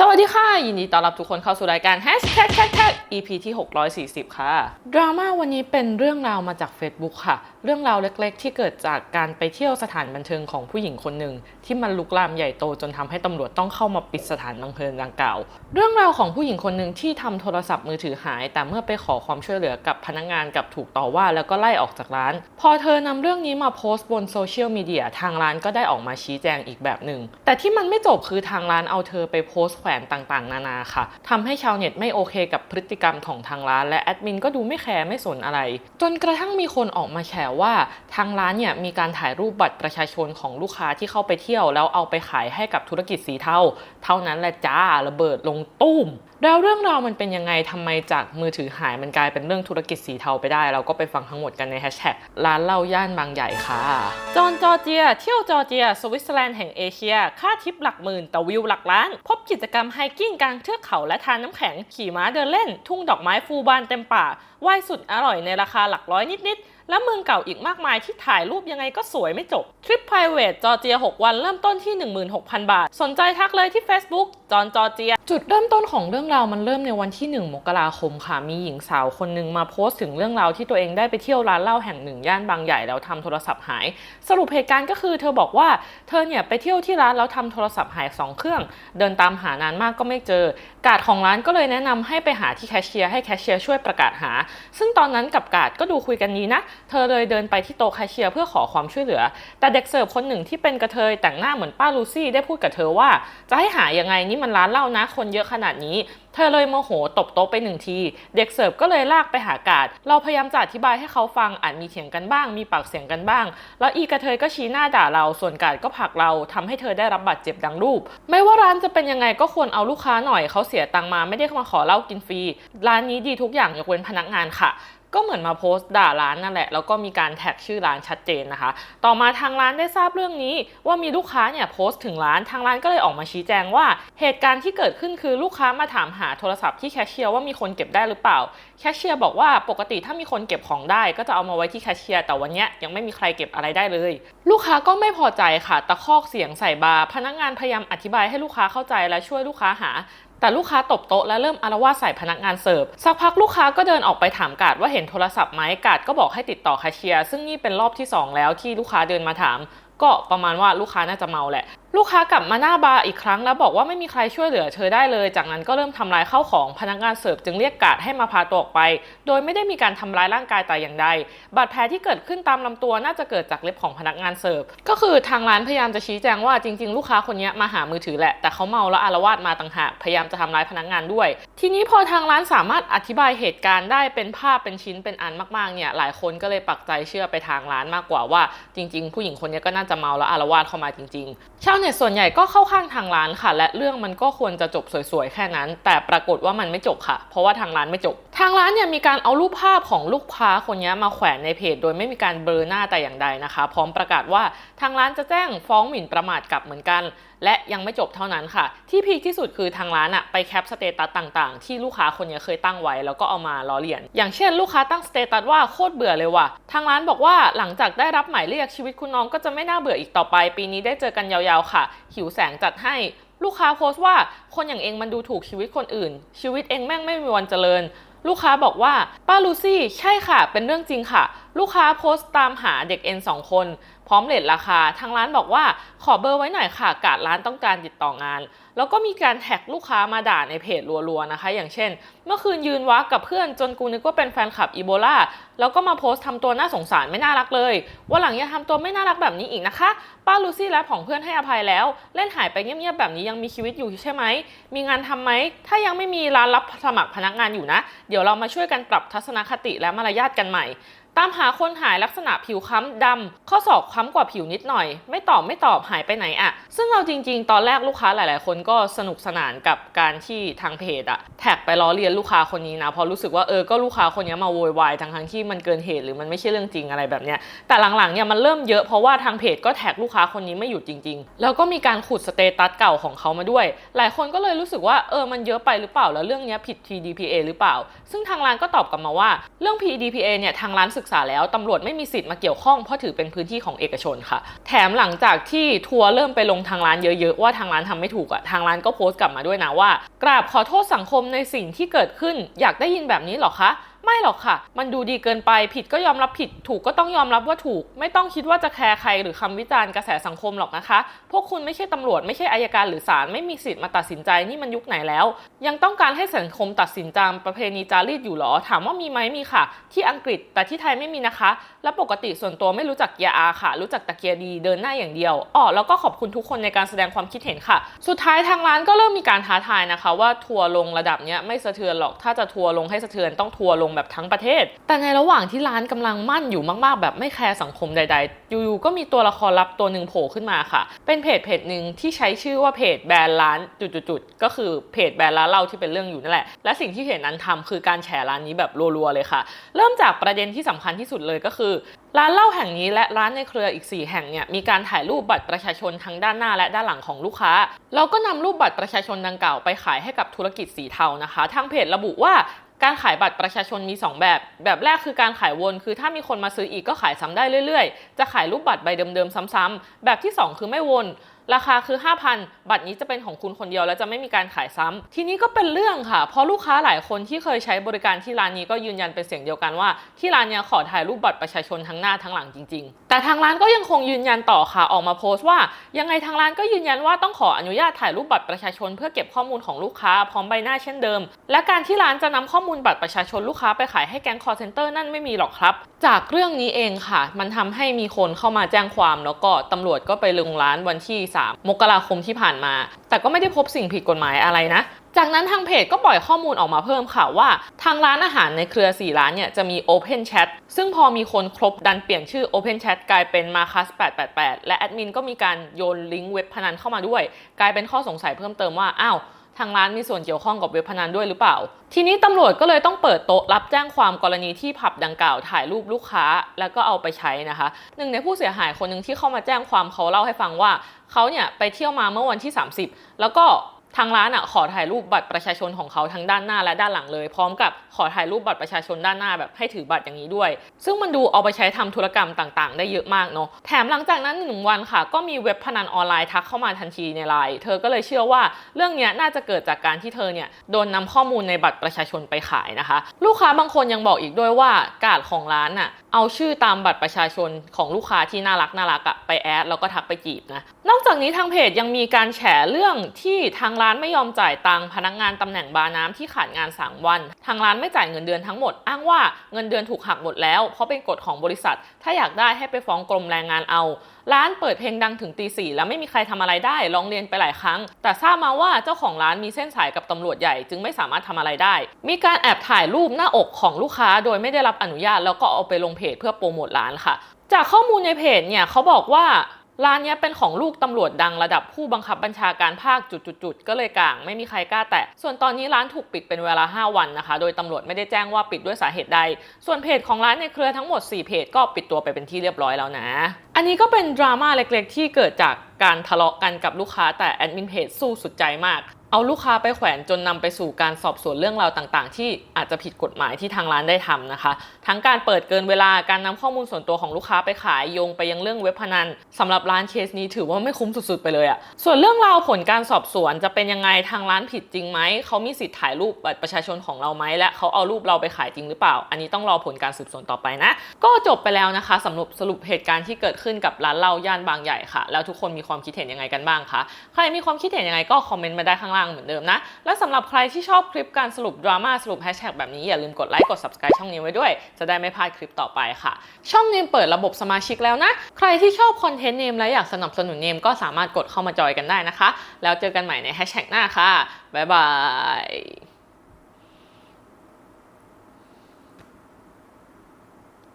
สวัสดีค่ะ ยินดีต้อนรับทุกคนเข้าสู่รายการ Hashtag Tag Tag EP ที่ 640 ค่ะ ดราม่าวันนี้เป็นเรื่องราวมาจาก Facebook ค่ะ เรื่องราวเล็กๆ ที่เกิดจากการไปเที่ยวสถานบันเทิงของผู้หญิงคนหนึ่ง ที่มันลุกลามใหญ่โตจนทำให้ตำรวจต้องเข้ามาปิดสถานบันเทิงดังกล่าว เรื่องราวของผู้หญิงคนหนึ่งที่ทำโทรศัพท์มือถือหาย แต่เมื่อไปขอความช่วยเหลือกับพนักงานกับถูกต่อว่าแล้วก็ไล่ออกจากร้าน พอเธอนำเรื่องนี้มาโพสต์บนโซเชียลมีเดียทางร้านก็ได้ออกมาชี้แจงอีกแบบหนึ่งแต่ที่มันไม่จบคือทางร้านเอาเธอไปโพสต์วน ต่างๆ นานาค่ะทำให้ชาวเน็ตไม่โอเคกับพฤติกรรมของทางร้าน และแอดมินก็ดูไม่แคร์ไม่สนอะไร จนกระทั่งมีคนออกมาแฉว่าทางร้านเนี่ยมีการถ่ายรูปบัตรประชาชนของลูกค้าที่เข้าไปเที่ยว แล้วเอาไปขายให้กับธุรกิจสีเทาเท่านั้นแหละจ้าระเบิดลงตุ้มแล้วเรื่องราวมันเป็นยังไงทำไมจากมือถือหายมันกลายเป็นเรื่องธุรกิจสีเทาไปได้ เราก็ไปฟังทั้งหมดกันในแฮชแท็กร้านเล่าย่านบางใหญ่ค่ะ จอนจอร์เจีย เที่ยวจอร์เจีย สวิตเซอร์แลนด์แห่งเอเชีย ค่าทิปหลักหมื่นแต่วิวหลักล้าน พบกิจกรรมไฮกิ้งกลางเทือกเขาและทานน้ำแข็ง ขี่ม้าเดินเล่น ทุ่งดอกไม้ฟูบานเต็มป่าว่ายสุดอร่อยในราคาหลักร้อยนิด ๆ และเมืองเก่าอีกมากมายที่ถ่ายรูปยังไงก็สวยไม่จบ ทริป private จอร์เจีย 6 วันเริ่มต้นที่ 16,000 บาท สนใจทักเลยที่ Facebook จอนจอร์เจีย จุดเริ่มต้นของเรื่องราวมันเริ่มในวันที่ 1 มกราคมค่ะ มีหญิงสาวคนหนึ่งมาโพสต์ถึงเรื่องราวที่ตัวเองได้ไปเที่ยวร้านเหล้าแห่งหนึ่งย่านบางใหญ่แล้วทำโทรศัพท์หาย สรุปเหตุการณ์ก็คือเธอบอกว่าเธอเนี่ยไปเที่ยวที่ร้านแล้วทำโทรศัพท์หายสองเครื่อง เดินตามหานานมากก็ไม่เจอ กาดของร้านก็เลยแนะนำให้ไปหาที่แคชเชียร์ให้แคชเชียร์ช่วยประกาศหาซึ่งตอนนั้นกับกาดก็ดูคุยกันดีนะ เธอเลยเดินไปที่โต๊ะคาเชียร์เพื่อขอความช่วยเหลือ แต่เด็กเสิร์ฟคนหนึ่งที่เป็นกระเทยแต่งหน้าเหมือนป้าลูซี่ได้พูดกับเธอว่า จะให้หายังไงนี่มันร้านเหล้านะ คนเยอะขนาดนี้ เธอเลยโมโหตบโต๊ะไปหนึ่งที เด็กเสิร์ฟก็เลยลากไปหากาด เราพยายามจะอธิบายให้เขาฟังอาจมีเถียงกันบ้าง มีปากเสียงกันบ้าง แล้วอีกระเทยก็ชี้หน้าด่าเรา ส่วนกาดก็ผลักเราทำให้เธอได้รับบาดเจ็บดังรูป ไม่ว่าร้านจะเป็นยังไงก็ควรเอาลูกค้าหน่อยเขาเสียตังมาไม่ได้มาขอเหล้ากินฟรี ร้านนี้ดีทุกอย่างยกเว้นพนักงานค่ะ ก็เหมือนมาโพสต์ด่าร้านนั่นแหละ แล้วก็มีการแท็กชื่อร้านชัดเจนนะคะ ต่อมาทางร้านได้ทราบเรื่องนี้ ว่ามีลูกค้าเนี่ยโพสต์ถึงร้านทางร้านก็เลยออกมาชี้แจงว่า เหตุการณ์ที่เกิดขึ้นคือลูกค้ามาถามหาโทรศัพท์ที่แคชเชียร์ว่ามีคนเก็บได้หรือเปล่า แคชเชียร์บอกว่าปกติถ้ามีคนเก็บของได้ ก็จะเอามาไว้ที่แคชเชียร์แต่วันเนี้ยยังไม่มีใครเก็บอะไรได้เลย ลูกค้าก็ไม่พอใจค่ะ ตะคอกเสียงใส่บาร์พนักงานพยายามอธิบายให้ลูกค้าเข้าใจและช่วยลูกค้าหา แต่ลูกค้าตบโต๊ะและเริ่มอารวาสใส่พนักงานเสิร์ฟ สักพักลูกค้าก็เดินออกไปถามกาดว่าเห็นโทรศัพท์ไหมกาดก็บอกให้ติดต่อคาเชียร์ซึ่งนี่เป็นรอบที่ 2 แล้วที่ลูกค้าเดินมาถาม ก็ประมาณว่าลูกค้าน่าจะเมาแหละ ลูกค้ากลับมาหน้าบาร์อีกครั้งแล้วบอกว่าไม่มีใครช่วยเหลือเธอได้เลย จากนั้นก็เริ่มทำลายข้าวของพนักงานเสิร์ฟจึงเรียกกาดให้มาพาตัวออกไป โดยไม่ได้มีการทำร้ายร่างกายแต่อย่างใด บาดแผลที่เกิดขึ้นตามลำตัวน่าจะเกิดจากเล็บของพนักงานเสิร์ฟ ก็คือทางร้านพยายามจะชี้แจงว่าจริง ๆ ลูกค้าคนนี้มาหามือถือแหละ แต่เขาเมาแล้วอารวาสมาต่างหาก พยายามจะทำร้ายพนักงานด้วย ทีนี้พอทางร้านสามารถอธิบายเหตุการณ์ได้เป็นภาพเป็นชิ้นเป็นอันมากๆเนี่ยหลายคนก็เลยปักใจเชื่อไปทางร้านมากกว่าว่า จริง ๆ ผู้หญิงคนนี้ก็น่าจะเมาแล้วอารวาสเข้ามาจริงๆ ชาวเน็ตส่วนใหญ่ก็เข้าข้างทางร้านค่ะ และเรื่องมันก็ควรจะจบสวยๆ แค่นั้น แต่ปรากฏว่ามันไม่จบค่ะ เพราะว่าทางร้านไม่จบ ทางร้านเนี่ยมีการเอารูปภาพของลูกค้าคนนี้มาแขวนในเพจ โดยไม่มีการเบลอหน้าแต่อย่างใดนะคะ พร้อมประกาศว่าทางร้านจะแจ้งฟ้องหมิ่นประมาทกลับเหมือนกัน และยังไม่จบเท่านั้นค่ะ ที่พีคที่สุดคือทางร้านอะไปแคปสเตตัสต่างๆ ที่ลูกค้าคนนี้เคยตั้งไว้ แล้วก็เอามาล้อเลียน อย่างเช่น ลูกค้าตั้งสเตตัสว่าโคตรเบื่อเลยว่ะทางร้านบอกว่าหลังจากได้รับหมายเรียกชีวิตคุณน้องก็จะไม่น่าเบื่ออีกต่อไป ปีนี้ได้เจอกันยาวๆค่ะ หิวแสงจัดให้ลูกค้าโพสต์ว่าคนอย่างเองมันดูถูกชีวิตคนอื่น ชีวิตเองแม่งไม่มีวันเจริญ ลูกค้าบอกว่าป้าลูซี่ใช่ค่ะ เป็นเรื่องจริงค่ะ ลูกค้าโพสต์ตามหาเด็กเอ็นสองคน พร้อมเลทราคา ทางร้านบอกว่าขอเบอร์ไว้หน่อยค่ะกาดร้านต้องการติดต่องาน แล้วก็มีการแท็กลูกค้ามาด่าในเพจรัวๆนะคะ อย่างเช่น เมื่อคืนยืนวักกับเพื่อนจนกูนึกว่าเป็นแฟนคลับอีโบลาแล้วก็มาโพสต์ทำตัวน่าสงสารไม่น่ารักเลย ว่าหลังอย่าทำตัวไม่น่ารักแบบนี้อีกนะคะ ป้าลูซี่และของเพื่อนให้อภัยแล้ว เล่นหายไปเงียบๆแบบนี้ยังมีชีวิตอยู่ใช่ไหม มีงานทำไหม ถ้ายังไม่มีร้านรับสมัครพนักงานอยู่นะ เดี๋ยวเรามาช่วยกันปรับทัศนคติและมารยาทกันใหม่ ตามหาคนหายลักษณะผิวค้ำดำข้อศอกค้ำกว่าผิวนิดหน่อย ไม่ตอบไม่ตอบหายไปไหนอะซึ่งเราจริง ๆ ตอนแรกลูกค้าหลาย ๆ คนก็สนุกสนานกับการที่ทางเพจอะแท็กไปล้อเลียนลูกค้าคนนี้นะเพราะรู้สึกว่าเออก็ลูกค้าคนนี้มาโวยวายทั้งทั้งที่มันเกินเหตุหรือมันไม่ใช่เรื่องจริงอะไรแบบเนี้ยแต่หลังๆเนี่ยมันเริ่มเยอะเพราะว่าทางเพจก็แท็กลูกค้าคนนี้ไม่หยุดจริง ๆ แล้วก็มีการขุดสเตตัสเก่าของเขามาด้วย หลายคนก็เลยรู้สึกว่าเออมันเยอะไปหรือเปล่าแล้วเรื่องเนี้ยผิด PDPA หรือเปล่า ซึ่งทางร้านก็ตอบกลับมาว่าเรื่อง PDPA เนี่ยทางร้านศึกกษาแล้วตำรวจไม่มีสิทธิ์มาเกี่ยวข้องเพราะถือเป็นพื้นที่ของเอกชนค่ะ แถมหลังจากที่ทัวร์เริ่มไปลงทางร้านเยอะๆว่าทางร้านทำไม่ถูกอะทางร้านก็โพสต์กลับมาด้วยนะว่า กราบขอโทษสังคมในสิ่งที่เกิดขึ้นอยากได้ยินแบบนี้หรอคะ ไม่หรอกค่ะ มันดูดีเกินไปผิดก็ยอมรับผิด ถูกก็ต้องยอมรับว่าถูก ไม่ต้องคิดว่าจะแคร์ใครหรือคำวิจารณ์กระแสสังคมหรอกนะคะ พวกคุณไม่ใช่ตำรวจไม่ใช่อายการหรือศาลไม่มีสิทธิ์มาตัดสินใจนี่มันยุคไหนแล้ว ยังต้องการให้สังคมตัดสินตามประเพณีจารีตอยู่หรอ ถามว่ามีไหมมีค่ะ ที่อังกฤษแต่ที่ไทยไม่มีนะคะ และปกติส่วนตัวไม่รู้จักเกียร์อาค่ะ รู้จักแต่เกียร์ดีเดินหน้าอย่างเดียวอ๋อแล้วก็ขอบคุณทุกคนในการแสดงความคิดเห็นค่ะ สุดท้ายทางร้านก็เริ่มมีการท้าทายนะคะ ว่าทัวลงระดับเนี้ยไม่สะเทือนหรอกถ้าจะทัวลงให้สะเทือนต้องทัวลงแบบทั้งประเทศ แต่ในระหว่างที่ร้านกำลังมั่นอยู่มากๆ แบบไม่แคร์สังคมใด ๆ อยู่ๆ ก็มีตัวละครลับตัวหนึ่งโผล่ขึ้นมาค่ะ เป็นเพจเพจหนึ่งที่ใช้ชื่อว่าเพจแบรนด์ร้านจุดๆ ก็คือเพจแบรนด์ร้านเล้าที่เป็นเรื่องอยู่นั่นแหละ และสิ่งที่เพจนั้นทำคือการแฉร้านนี้แบบรัวๆ เลยค่ะ เริ่มจากประเด็นที่สำคัญที่สุดเลยก็คือ ร้านเหล้าแห่งนี้และร้านในเครืออีก 4 แห่งเนี่ยมีการถ่ายรูปบัตรประชาชนทั้งด้านหน้าและด้านหลังของลูกค้า แล้วก็นำรูปบัตรประชาชนดังกล่าวไปขายให้กับธุรกิจสีเทานะคะ ทางเพจระบุว่า การขายบัตรประชาชนมี 2 แบบ แบบแรกคือการขายวน คือถ้ามีคนมาซื้ออีกก็ขายซ้ำได้เรื่อยๆ จะขายรูปบัตรใบเดิมๆ ซ้ำๆ แบบที่ 2 คือไม่วน ราคาคือ 5,000 บัตรนี้จะเป็นของคุณคนเดียว และจะไม่มีการขายซ้ำทีนี้ก็เป็นเรื่องค่ะ เพราะลูกค้าหลายคนที่เคยใช้บริการที่ร้านนี้ก็ยืนยันเป็นเสียงเดียวกันว่า ที่ร้านเนี้ยขอถ่ายรูปบัตรประชาชนทั้งหน้าทั้งหลังจริง ๆ แต่ทางร้านก็ยังคงยืนยันต่อค่ะออกมาโพสต์ว่า ยังไงทางร้านก็ยืนยันว่าต้องขออนุญาตถ่ายรูปบัตรประชาชน เพื่อเก็บข้อมูลของลูกค้าพร้อมใบหน้าเช่นเดิม และการที่ร้านจะนำข้อมูลบัตรประชาชนลูกค้าไปขายให้แก๊งคอร์เซนเตอร์นั่นไม่มีหรอกครับ จากเรื่องนี้เองค่ะ มันทำให้มีคนเข้ามาแจ้งความ แล้วก็ตำรวจก็ไปลงร้านวันที่3 มกราคมที่ผ่านมา แต่ก็ไม่ได้พบสิ่งผิดกฎหมายอะไรนะ จากนั้นทางเพจก็ปล่อยข้อมูลออกมาเพิ่มค่ะว่า ทางร้านอาหารในเครือ 4 ร้านเนี่ยจะมี Open Chat ซึ่งพอมีคนครบดันเปลี่ยนชื่อ Open Chat กลายเป็น Marcus 888 และแอดมินก็มีการโยนลิงก์เว็บพนันเข้ามาด้วย กลายเป็นข้อสงสัยเพิ่มเติมว่าอ้าว ทางร้านมีส่วนเกี่ยวข้องกับเว็บพนันด้วยหรือเปล่า ทีนี้ตำรวจก็เลยต้องเปิดโต๊ะรับแจ้งความกรณีที่ผับดังกล่าวถ่ายรูปลูกค้า แล้วก็เอาไปใช้นะคะ หนึ่งในผู้เสียหายคนหนึ่งที่เข้ามาแจ้งความเขาเล่าให้ฟังว่าเขาเนี่ยไปเที่ยวมาเมื่อวันที่ 30 แล้วก็ ทางร้านอะขอถ่ายรูปบัตรประชาชนของเขาทั้งด้านหน้าและด้านหลังเลย พร้อมกับขอถ่ายรูปบัตรประชาชนด้านหน้าแบบให้ถือบัตรอย่างนี้ด้วย ซึ่งมันดูเอาไปใช้ทำธุรกรรมต่างๆ ได้เยอะมากเนาะแถมหลังจากนั้นหนึ่งวันค่ะ ก็มีเว็บพนันออนไลน์ทักเข้ามาทันทีในไลน์เธอก็เลยเชื่อว่าเรื่องนี้น่าจะเกิดจากการที่เธอเนี่ยโดนนำข้อมูลในบัตรประชาชนไปขายนะคะ ลูกค้าบางคนยังบอกอีกด้วยว่ากาดของร้านน่ะเอาชื่อตามบัตรประชาชนของลูกค้าที่น่ารักน่ารักอะไปแอดแล้วก็ทักไปจีบนะนอกจากนี้ทางเพจยังมีการแฉเรื่องที่ทางร้านานไม่ยอมจ่ายตังค์พนักงานตำแหน่งบาร์น้ำที่ขาดงาน 3 วัน ทางร้านไม่จ่ายเงินเดือนทั้งหมด อ้างว่าเงินเดือนถูกหักหมดแล้ว เพราะเป็นกฎของบริษัท ถ้าอยากได้ให้ไปฟ้องกรมแรงงานเอา ร้านเปิดเพลงดังถึงตีสี่แล้วไม่มีใครทำอะไรได้ร้องเรียนไปหลายครั้ง แต่ทราบมาว่าเจ้าของร้านมีเส้นสายกับตำรวจใหญ่จึงไม่สามารถทำอะไรได้ มีการแอบถ่ายรูปหน้าอกของลูกค้า โดยไม่ได้รับอนุญาตแล้วก็เอาไปลงเพจเพื่อโปรโมทร้านค่ะ จากข้อมูลในเพจเนี่ยเขาบอกว่า ร้านนี้เป็นของลูกตำรวจดังระดับผู้บังคับบัญชาการภาคจุดๆๆก็เลยกลางไม่มีใครกล้าแตะ ส่วนตอนนี้ร้านถูกปิดเป็นเวลา 5 วันนะคะ โดยตำรวจไม่ได้แจ้งว่าปิดด้วยสาเหตุใด ส่วนเพจของร้านในเครือทั้งหมด 4 เพจก็ปิดตัวไปเป็นที่เรียบร้อยแล้วนะ อันนี้ก็เป็นดราม่าเล็กๆ ที่เกิดจากการทะเลาะกันกับลูกค้าแต่แอดมินเพจสู้สุดใจมาก เอาลูกค้าไปแขวนจนนำไปสู่การสอบสวนเรื่องราวต่างๆ ที่อาจจะผิดกฎหมายที่ทางร้านได้ทำนะคะ ทั้งการเปิดเกินเวลาการนำข้อมูลส่วนตัวของลูกค้าไปขายโยงไปยังเรื่องเว็บพนันสำหรับร้านเคสนี้ถือว่าไม่คุ้มสุดๆไปเลยอะส่วนเรื่องราวผลการสอบสวนจะเป็นยังไงทางร้านผิดจริงไหมเขามีสิทธิ์ถ่ายรูปบัตรประชาชนของเราไหมและเขาเอารูปเราไปขายจริงหรือเปล่า อันนี้ต้องรอผลการสืบสวนต่อไปนะ ก็จบไปแล้วนะคะสำหรับสรุปเหตุการณ์ที่เกิดขึ้นกับร้านเหล้าย่านบางใหญ่ค่ะ แล้วทุกคนมีความคิดเห็นยังไงกันบ้างคะใครมีความคิดเห็นยังไงก็คอมเมนต์มาได้ข้างล่างเหมือนเดิมนะ และสำหรับใครที่ชอบคลิปการสรุปดราม่าสรุปแฮชแท็กแบบนี้ อย่าลืมกดไลค์กด subscribe ช่องนี้ไว้ด้วย จะได้ไม่พลาดคลิปต่อไปค่ะ ช่องเนมเปิดระบบสมาชิกแล้วนะ ใครที่ชอบคอนเทนต์เนมและอยากสนับสนุนเนมก็สามารถกดเข้ามาจอยกันได้นะคะ แล้วเจอกันใหม่ในแฮชแท็กหน้าค่ะบ๊ายบาย